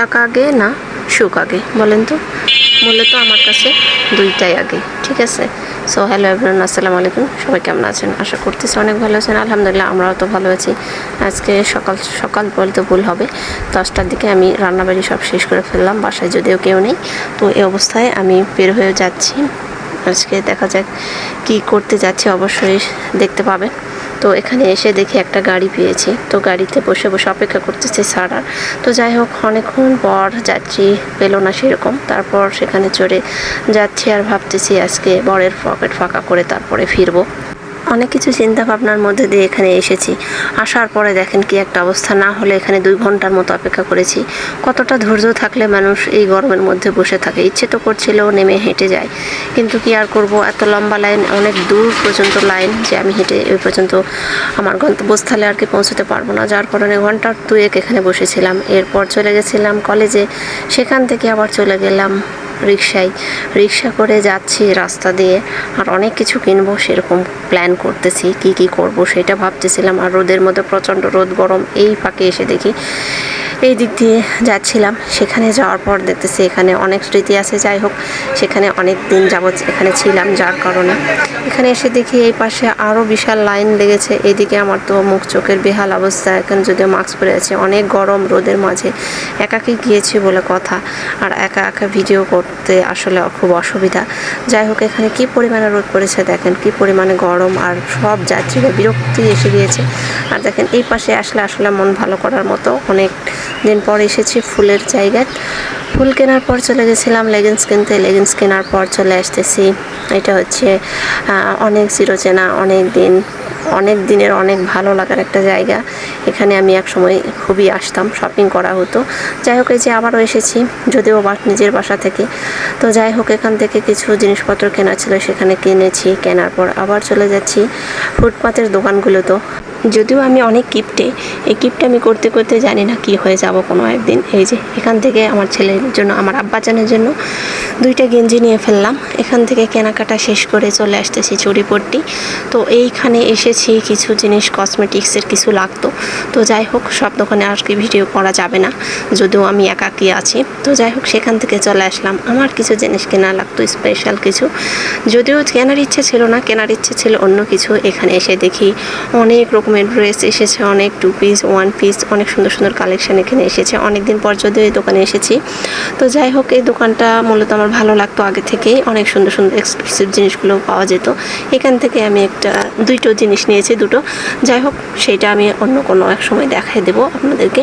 টাকা আগে না সুখ আগে? বলেন তো। মূলত আমার কাছে দুইটাই আগে, ঠিক আছে? সো হ্যালো এভরিওয়ান আসসালামু আলাইকুম। সবাই কেমন আছেন? আশা করতেছি অনেক ভালো আছেন। আলহামদুলিল্লাহ, আমরাও তো ভালো আছি। আজকে সকাল সকাল বলতে ভুল হবে। দশটার দিকে আমি রান্নাবাড়ি সব শেষ করে ফেললাম, বাসায় যদিও কেউ নেই। তো এই অবস্থায় আমি বের হয়ে যাচ্ছি। আজকে দেখা যাক কি করতে যাচ্ছি, অবশ্যই দেখতে পাবেন। তো এখানে এসে দেখি একটা গাড়ি পেয়েছি। তো গাড়িতে বসে বসে অপেক্ষা করতেছি সারার তো যাই হোক, অনেকক্ষণ পর যাত্রী পেল না সেরকম। তারপর সেখানে চড়ে যাচ্ছি আর ভাবতেছি আজকে বরের পকেট ফাঁকা করে তারপরে ফিরবো। অনেক কিছু চিন্তা ভাবনার মধ্যে দিয়ে এখানে এসেছি। আসার পরে দেখেন কি একটা অবস্থা, না হলে এখানে দুই ঘণ্টার মতো অপেক্ষা করেছি। কতটা ধৈর্য থাকলে মানুষ এই গরমের মধ্যে বসে থাকে? ইচ্ছে তো করছিল নেমে হেঁটে যায় কিন্তু কি আর করব? এত লম্বা লাইন, অনেক দূর পর্যন্ত লাইন যে আমি হেঁটে ওই পর্যন্ত আমার গন্তব্যস্থলে আর কি পৌঁছতে পারব না। যার কারণে ঘণ্টার দুয়েক এখানে বসেছিলাম। এরপর চলে গেছিলাম কলেজে। সেখান থেকে আবার চলে গেলাম রিক্সায় রিক্সা করে যাচ্ছি রাস্তা দিয়ে, আর অনেক কিছু কিনবো সেরকম প্ল্যান করতেছি, কি কি করব সেটা ভাবতেছিলাম, আর রোদের মধ্যে প্রচণ্ড রোদ, গরম, এই ফাঁকে এসে দেখি এই দিক দিয়ে যাচ্ছিলাম। সেখানে যাওয়ার পর দেখতেছি এখানে অনেক স্মৃতি আছে, যাই হোক, সেখানে অনেক দিন যাবৎ এখানে ছিলাম, যার কারণে। এখানে এসে দেখি এই পাশে আরও বিশাল লাইন লেগেছে, এদিকে আমার তো মুখ চোখের বেহাল অবস্থা, এখানে যদিও মাস্ক পরে আছে, অনেক গরম রোদের মাঝে, একাকি গিয়েছি বলে কথা, আর একা একা ভিডিও করতে আসলে খুব অসুবিধা। যাই হোক, এখানে কি পরিমাণে রোদ পড়েছে দেখেন, কি পরিমাণে গরম আর সব যাত্রীরা বিরক্তি এসে গিয়েছে। আর দেখেন, এই পাশে আসলে আসলে মন ভালো করার মতো অনেক দিন পর এসেছি ফুলের জায়গায়। ফুল কেনার পর চলে গেছিলাম লেগিংস কিনতে। লেগিংস কেনার পর চলে আসতেছি। এটা হচ্ছে অনেক চিরচেনা অনেক দিন, অনেক দিনের অনেক ভালো লাগার একটা জায়গা। এখানে আমি এক সময় খুবই আসতাম শপিং করা হতো। যাই হোক, এই যে আবারও এসেছি, যদিও নিজের বাসা থেকে। তো যাই হোক, এখান থেকে কিছু জিনিসপত্র কেনা ছিল, সেখানে কিনেছি, কেনার পর আবার চলে যাচ্ছি ফুটপাতের দোকানগুলোতেও যদিও আমি অনেক কিপটে, এই কিপটে আমি করতে করতে জানি না কি হয়ে যাব কোনো একদিন। এই যে, এখান থেকে আমার ছেলের জন্য, আমার আব্বাজানের জন্য দুইটা গেঞ্জি নিয়ে ফেললাম। এখান থেকে কেনাকাটা শেষ করে চলে আসতেছি চুড়িপট্টি তো এইখানে এসেছি, কিছু জিনিস কসমেটিক্সের কিছু লাগতো। তো যাই হোক, সব দোকানে আর কি ভিডিও করা যাবে না, যদিও আমি একাকি আছি। তো যাই হোক, সেখান থেকে চলে আসলাম। আমার কিছু জিনিস কেনা লাগতো স্পেশাল কিছু। যদিও কেনার ইচ্ছে ছিল না, কেনার ইচ্ছে ছিল অন্য কিছু। এখানে এসে দেখি অনেক রকমের ড্রেস এসেছে, অনেক টু পিস ওয়ান পিস অনেক সুন্দর সুন্দর কালেকশন এখানে এসেছে। অনেক দিন পর যদিও এই দোকানে এসেছি। তো যাই হোক, এই দোকানটা মূলত আমার ভালো লাগতো আগে থেকেই। অনেক সুন্দর সুন্দর এক্সক্লুসিভ জিনিসগুলো পাওয়া যেত। এখান থেকে আমি একটা, দুইটো জিনিস নিয়েছি, দুটো। যাই হোক, সেইটা আমি অন্য কোনো এক সময় দেখাই দেবো আপনাদেরকে।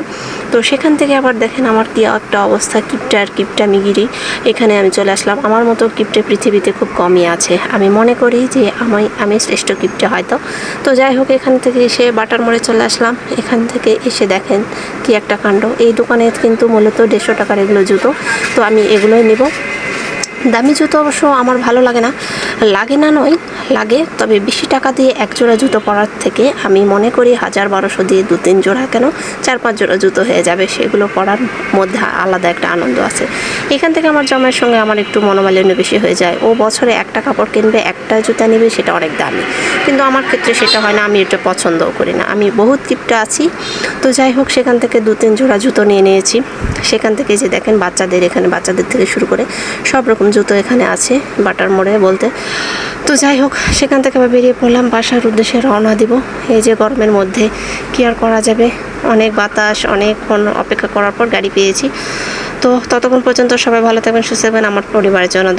তো সেখান থেকে আবার দেখেন আমার কী একটা অবস্থা, কিপটা আর কিপটা মিগিরি এখানে আমি চলে আসলাম। আমার মতো কিপটে পৃথিবীতে খুব কমই আছে। আমি মনে করি যে আমি আমি শ্রেষ্ঠ কিপটে হয়তো। তো যাই হোক, এখান থেকে এসে বাটার মোড়ে চলে আসলাম। এখান থেকে এসে দেখেন কি একটা কাণ্ড। এই দোকানে কিন্তু মূলত দেড়শো টাকার এগুলো জুতো। তো আমি এগুলোই নেব। দামি জুতো অবশ্য আমার ভালো লাগে না। লাগে না নয় লাগে, তবে বেশি টাকা দিয়ে এক জোড়া জুতো পরার থেকে আমি মনে করি হাজার বারোশো দিয়ে দু, তিন জোড়া কেন চার, পাঁচ জোড়া জুতো হয়ে যাবে। সেগুলো পরার মধ্যে আলাদা একটা আনন্দ আছে। এখান থেকে আমার জামাইয়ের সঙ্গে আমার একটু মনোমালিন্য বেশি হয়ে যায়। ও বছরে একটা কাপড় কিনবে, একটা জুতা নেবে, সেটা অনেক দামি। কিন্তু আমার ক্ষেত্রে সেটা হয় না, আমি এটা পছন্দও করি না। আমি বহুত কিপটা আছি। তো যাই হোক, সেখান থেকে দু, তিন জোড়া জুতো নিয়ে নিয়েছি। সেখান থেকে যে দেখেন বাচ্চাদের, এখানে বাচ্চাদের থেকে শুরু করে সব রকম জুতো এখানে আছে, বাটার মোড়ে বলতে। তো যাই হোক সেখান থেকে আবার বেরিয়ে পড়লাম, বাসার উদ্দেশ্যে রওনা দিব। এই যে গরমের মধ্যে কি আর করা যাবে? অনেক বাতাস, অনেকক্ষণ অপেক্ষা করার পর গাড়ি পেয়েছি। তো ততক্ষণ পর্যন্ত সবাই ভালো থাকবেন, সুস্থ থাকবেন, আমার পরিবারের জন্য